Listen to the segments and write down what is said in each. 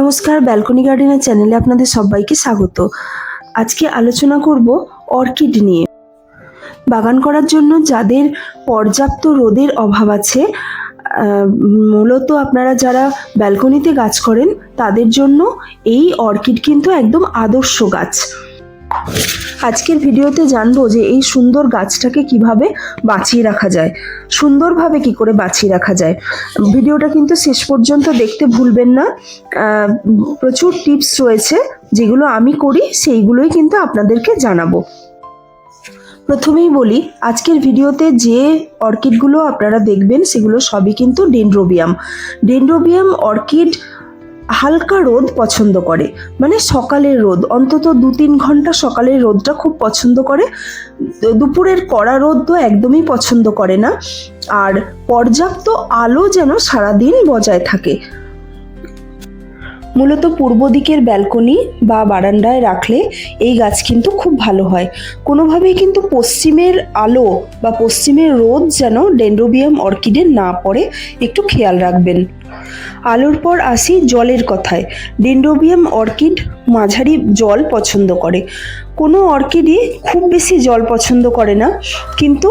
নমস্কার ব্যালকনি গার্ডেনের চ্যানেলে আপনাদের সবাইকে স্বাগত। আজকে আলোচনা করব অর্কিড নিয়ে। বাগান করার জন্য যাদের পর্যাপ্ত রোদের অভাব আছে মূলত আপনারা যারা ব্যালকনিতে গাছ করেন, তাদের জন্য এই অর্কিড কিন্তু একদম আদর্শ গাছ। আজকের ভিডিওতে জানব যে এই সুন্দর গাছটাকে কীভাবে বাঁচিয়ে রাখা যায়, সুন্দরভাবে কি করে বাঁচিয়ে রাখা যায়। ভিডিওটা কিন্তু শেষ পর্যন্ত দেখতে ভুলবেন না। প্রচুর টিপস রয়েছে, যেগুলো আমি করি, সেইগুলোই কিন্তু আপনাদেরকে জানাব। প্রথমেই বলি, আজকের ভিডিওতে যে অর্কিডগুলো আপনারা দেখবেন, সেগুলো সবই কিন্তু ডেন্ড্রোবিয়াম। ডেন্ড্রোবিয়াম অর্কিড হালকা রোদ পছন্দ করে। মানে সকালের রোদ, অন্তত দু তিন ঘণ্টা সকালের রোদটা খুব পছন্দ করে। দুপুরের কড়া রোদ তো একদমই পছন্দ করে না। আর পর্যাপ্ত আলো যেন সারাদিন বজায় থাকে। মূলত পূর্ব দিকের ব্যালকনি বা বারান্দায় রাখলে এই গাছ কিন্তু খুব ভালো হয়। কোনোভাবেই কিন্তু পশ্চিমের আলো বা পশ্চিমের রোদ যেন ডেন্ড্রোবিয়াম অর্কিডে না পড়ে, একটু খেয়াল রাখবেন। আলোর পর আসি জলের কথায়। ডেন্ড্রোবিয়াম অর্কিড মাঝারি জল পছন্দ করে। কোনো অর্কিডই খুব বেশি জল পছন্দ করে না, কিন্তু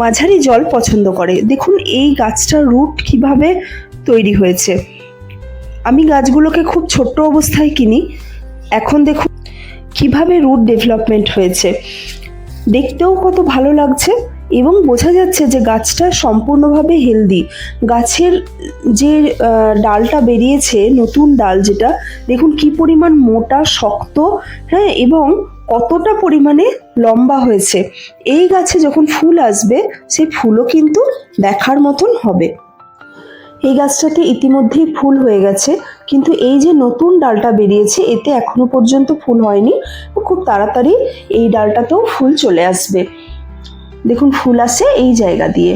মাঝারি জল পছন্দ করে। দেখুন, এই গাছটার রুট কীভাবে তৈরি হয়েছে। আমি গাছগুলোকে খুব ছোট্ট অবস্থায় কিনি। এখন দেখুন কীভাবে রুট ডেভেলপমেন্ট হয়েছে। দেখতেও কত ভালো লাগছে এবং বোঝা যাচ্ছে যে গাছটা সম্পূর্ণভাবে হেলদি গাছের যে ডালটা বেরিয়েছে, নতুন ডাল যেটা, দেখুন কি পরিমাণ মোটা, শক্ত হ্যাঁ এবং কতটা পরিমাণে লম্বা হয়েছে। এই গাছে যখন ফুল আসবে সেই ফুলও কিন্তু দেখার মতন হবে। এই গাছটাতে ইতিমধ্যেই ফুল হয়ে গেছে, কিন্তু এই যে নতুন ডালটা বেরিয়েছে, এতে এখনও পর্যন্ত ফুল হয়নি। খুব তাড়াতাড়ি এই ডালটাতেও ফুল চলে আসবে। দেখুন, ফুল আসে এই জায়গা দিয়ে।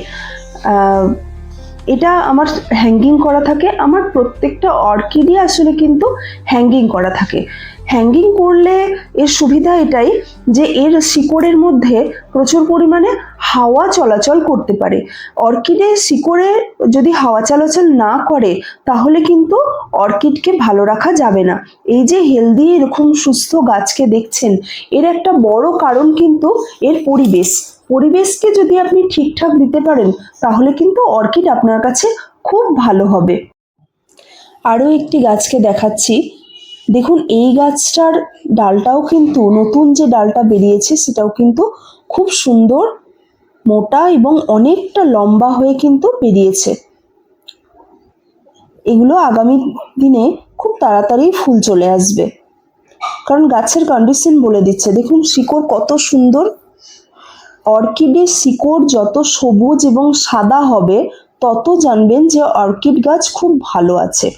এটা আমার হ্যাঙ্গিং করা থাকে। আমার প্রত্যেকটা অর্কিডই আসলে কিন্তু হ্যাঙ্গিং করা থাকে। হ্যাঙ্গিং করলে এর সুবিধা এটাই যে এর শিকড়ের মধ্যে প্রচুর পরিমাণে হাওয়া চলাচল করতে পারে। অর্কিডে শিকড়ে যদি হাওয়া চলাচল না করে, তাহলে কিন্তু অর্কিডকে ভালো রাখা যাবে না। এই যে হেলদি এরকম সুস্থ গাছকে দেখছেন, এর একটা বড় কারণ কিন্তু এর পরিবেশ। পরিবেশকে যদি আপনি ঠিকঠাক দিতে পারেন, তাহলে কিন্তু অর্কিড আপনার কাছে খুব ভালো হবে। আরও একটি গাছকে দেখাচ্ছি। দেখুন, এই গাছটার ডালটাও কিন্তু, নতুন যে ডালটা বেরিয়েছে, সেটাও কিন্তু খুব সুন্দর, মোটা এবং অনেকটা লম্বা হয়ে কিন্তু বেরিয়েছে। এগুলো আগামী দিনে খুব তাড়াতাড়ি ফুল চলে আসবে। কারণ গাছের কন্ডিশন বলে দিচ্ছে। দেখুন, শিকড় কত সুন্দর অর্কিডের শিকড় যত সবুজ এবং সাদা হবে, তত জানবেন যে অর্কিড গাছ খুব ভালো আছে।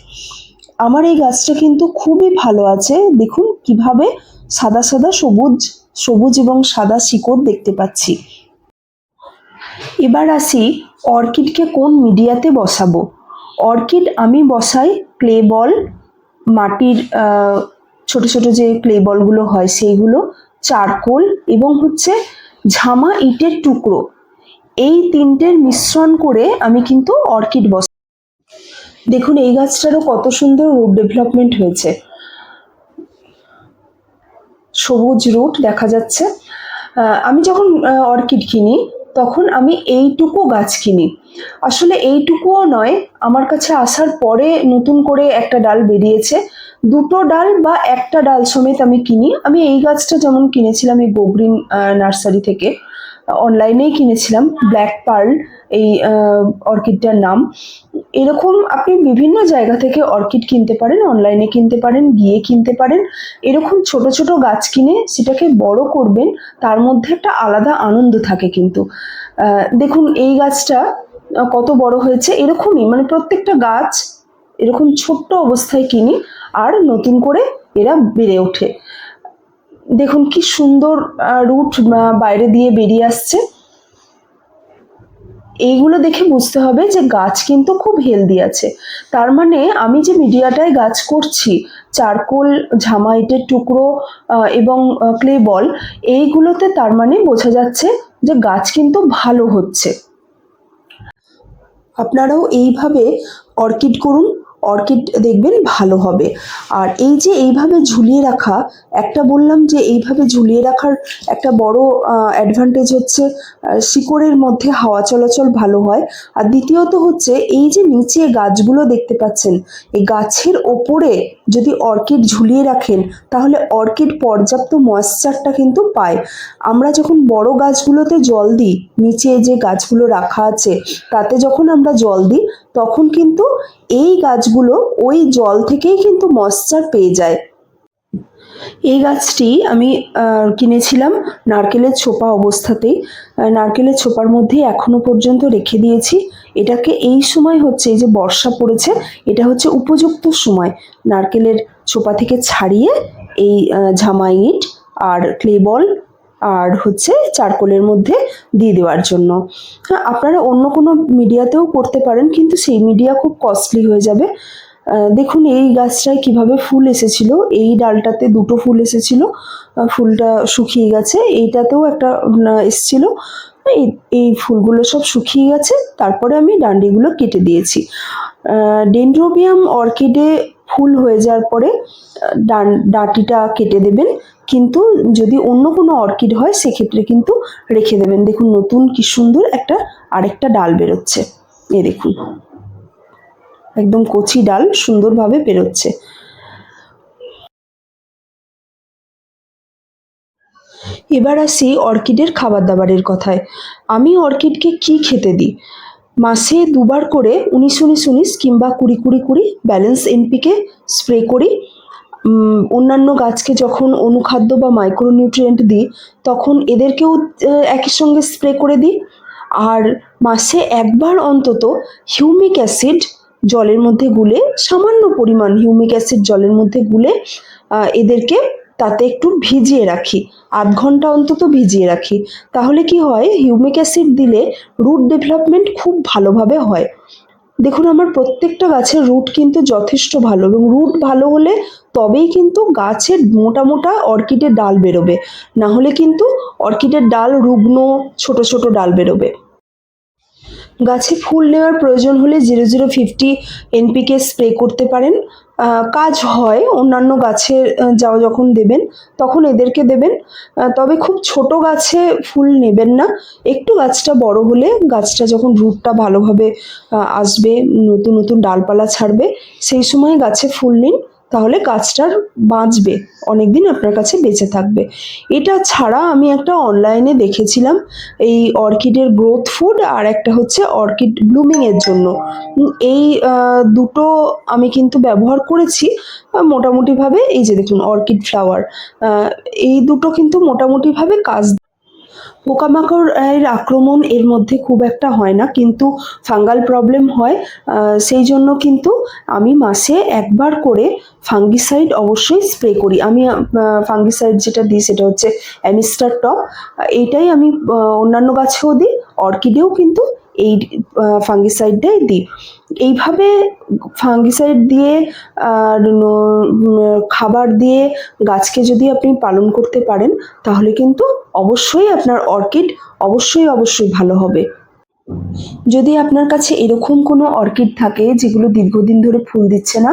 আমার এই গাছটা কিন্তু খুবই ভালো আছে। দেখুন কীভাবে সাদা সাদা সবুজ সবুজ এবং সাদা শিকড় দেখতে পাচ্ছি। এবার আসি অর্কিডকে কোন মিডিয়াতে বসাবো? অর্কিড আমি বসাই ক্লে বল, মাটির ছোট ছোট যে ক্লে বলগুলো হয় সেইগুলো, চারকোল এবং হচ্ছে ঝামা ইটের টুকরো। এই তিনটের মিশ্রণ করে আমি কিন্তু অর্কিড বসাই দেখুন, এই গাছটারও কত সুন্দর রুট ডেভেলপমেন্ট হয়েছে। সবুজ রুট দেখা যাচ্ছে। আমি যখন অর্কিড কিনি, তখন আমি এইটুকু গাছ কিনি। আসলে এইটুকুও নয়, আমার কাছে আসার পরে নতুন করে একটা ডাল বেরিয়েছে। দুটো ডাল বা একটা ডাল সমেত আমি কিনি। আমি এই গাছটা যেমন কিনেছিলাম এই গোগ্রিন নার্সারি থেকে, অনলাইনেই কিনেছিলাম, ব্ল্যাক পার্ল, এই অর্কিডটার নাম। এরকম আপনি বিভিন্ন জায়গা থেকে অর্কিড কিনতে পারেন, অনলাইনে কিনতে পারেন, গিয়ে কিনতে পারেন। এরকম ছোট ছোট গাছ কিনে সেটাকে বড় করবেন, তার মধ্যে একটা আলাদা আনন্দ থাকে কিন্তু। দেখুন, এই গাছটা কত বড় হয়েছে। এরকমই মানে প্রত্যেকটা গাছ এরকম ছোট্ট অবস্থায় কিনি আর নতুন করে এরা বেড়ে ওঠে। দেখুন কি সুন্দর রুট বাইরে দিয়ে বেরিয়ে আসছে। এইগুলো দেখে বুঝতে হবে যে গাছ কিন্তু খুব হেলদি আছে। তার মানে আমি যে মিডিয়াটায় গাছ করছি, চারকোল, ঝামাইটের টুকরো এবং ক্লে বল এইগুলোতে তার মানে বোঝা যাচ্ছে যে গাছ কিন্তু ভালো হচ্ছে। আপনারাও এইভাবে অর্কিড করুন অর্কিড দেখবেন ভালো হবে। আর এই যে এইভাবে ঝুলিয়ে রাখা, একটা বললাম যে এইভাবে ঝুলিয়ে রাখার একটা বড় অ্যাডভান্টেজ হচ্ছে শিকড়ের মধ্যে হাওয়া চলাচল ভালো হয়। আর দ্বিতীয়ত হচ্ছে, এই যে নিচে গাছগুলো দেখতে পাচ্ছেন, এই গাছের ওপরে যদি অর্কিড ঝুলিয়ে রাখেন, তাহলে অর্কিড পর্যাপ্ত ময়েশ্চারটা কিন্তু পায়। আমরা যখন বড় গাছগুলোতে জল দিই, নিচে যে গাছগুলো রাখা আছে, তাতে যখন আমরা জল দিই, তখন কিন্তু এই গাছগুলো ওই জল থেকেই কিন্তু ময়েশ্চার পেয়ে যায়। এই গাছটি আমি কিনেছিলাম নারকেলের ছোপা অবস্থাতেই নারকেলের ছোপার মধ্যে এখনও পর্যন্ত রেখে দিয়েছি। এটাকে এই সময় হচ্ছে এই যে বর্ষা পড়েছে এটা হচ্ছে উপযুক্ত সময়। নারকেলের ছোপা থেকে ছাড়িয়ে এই আহ, ঝামাই ইট আর ক্লে বল আর হচ্ছে চারকোলের মধ্যে দিয়ে দেওয়ার জন্য। হ্যাঁ আপনারা অন্য কোনো মিডিয়াতেও করতে পারেন, কিন্তু সেই মিডিয়া খুব কস্টলি হয়ে যাবে। দেখুন এই গাছটায় কীভাবে ফুল এসেছিল। এই ডালটাতে দুটো ফুল এসেছিল। ফুলটা শুকিয়ে গেছে। এইটাতেও একটা এসেছিল। এই এই ফুলগুলো সব শুকিয়ে গেছে। তারপরে আমি ডান্ডিগুলো কেটে দিয়েছি। ডেন্ড্রোবিয়াম অর্কিডে ফুল হয়ে যাওয়ার পরে ডান, ডাঁটিটা কেটে দেবেন। কিন্তু যদি অন্য কোনো অর্কিড হয়, সেক্ষেত্রে কিন্তু রেখে দেবেন। দেখুন, নতুন কি সুন্দর একটা আরেকটা ডাল বেরোচ্ছে। এ দেখুন। একদম কচি ডাল সুন্দরভাবে বেরোচ্ছে। এবার আসি অর্কিডের খাবার দাবারের কথায়। আমি অর্কিডকে কি খেতে দিই? মাসে দুবার করে উনিশ উনিশ উনিশ কিংবা কুড়ি কুড়ি কুড়ি ব্যালেন্স এনপিকে স্প্রে করি। অন্যান্য গাছকে যখন অনুখাদ্য বা মাইক্রোনিউট্রিয়েন্ট দিই, তখন এদেরকেও একই সঙ্গে স্প্রে করে দিই। আর মাসে একবার অন্তত হিউমিক অ্যাসিড জলের মধ্যে গুলে, সামান্য পরিমাণ হিউমিক অ্যাসিড জলের মধ্যে গুলে এদেরকে তাতে একটু ভিজিয়ে রাখি। আধ ঘণ্টা অন্তত ভিজিয়ে রাখি। তাহলে কি হয়? হিউমিক অ্যাসিড দিলে রুট ডেভেলপমেন্ট খুব ভালোভাবে হয়। দেখুন, আমার প্রত্যেকটা গাছের রুট কিন্তু যথেষ্ট ভালো এবং রুট ভালো হলে তবেই কিন্তু গাছের মোটা মোটা অর্কিডের ডাল বেরোবে। না হলে কিন্তু অর্কিডের ডাল রুগ্ন, ছোট ছোট ডাল বেরোবে। গাছে ফুল নেওয়ার প্রয়োজন হলে zero zero fifty NPK spray করতে পারেন। কাজ হয় অন্যান্য গাছে যাও যখন দেবেন, তখন এদেরকে দেবেন। তবে খুব ছোট গাছে ফুল নেবেন না। একটু গাছটা বড় হলে গাছটা যখন রুটটা ভালোভাবে আসবে, নতুন নতুন ডালপালা ছাড়বে, সেই সময় গাছে ফুল নিন। তাহলে গাছটার বাঁচবে, অনেকদিন আপনার কাছে বেঁচে থাকবে। এটা ছাড়া আমি একটা অনলাইনে দেখেছিলাম, এই অর্কিডের গ্রোথ ফুড আর একটা হচ্ছে অর্কিড ব্লুমিং এর জন্য। এই দুটো আমি কিন্তু ব্যবহার করেছি মোটামুটিভাবে এই যে দেখুন অর্কিড ফ্লাওয়ার এই দুটো কিন্তু মোটামুটিভাবে কাজ পোকামাকড়, এর আক্রমণ এর মধ্যে খুব একটা হয় না, কিন্তু ফাঙ্গাল প্রবলেম হয়। সেই জন্য কিন্তু আমি মাসে একবার করে ফাঙ্গিসাইড অবশ্যই স্প্রে করি। আমি ফাঙ্গিসাইড যেটা দিই সেটা হচ্ছে অ্যামিস্টার টপ। এইটাই আমি অন্যান্য গাছেও দিই, অর্কিডেও কিন্তু এই ফাঙ্গিসাইডটাই দিই এইভাবে ফাঙ্গিসাইড দিয়ে, আর খাবার দিয়ে গাছকে যদি আপনি পালন করতে পারেন, তাহলে কিন্তু অবশ্যই আপনার অর্কিড অবশ্যই অবশ্যই ভালো হবে। যদি আপনার কাছে এরকম কোনো অর্কিড থাকে, যেগুলো দীর্ঘদিন ধরে ফুল দিচ্ছে না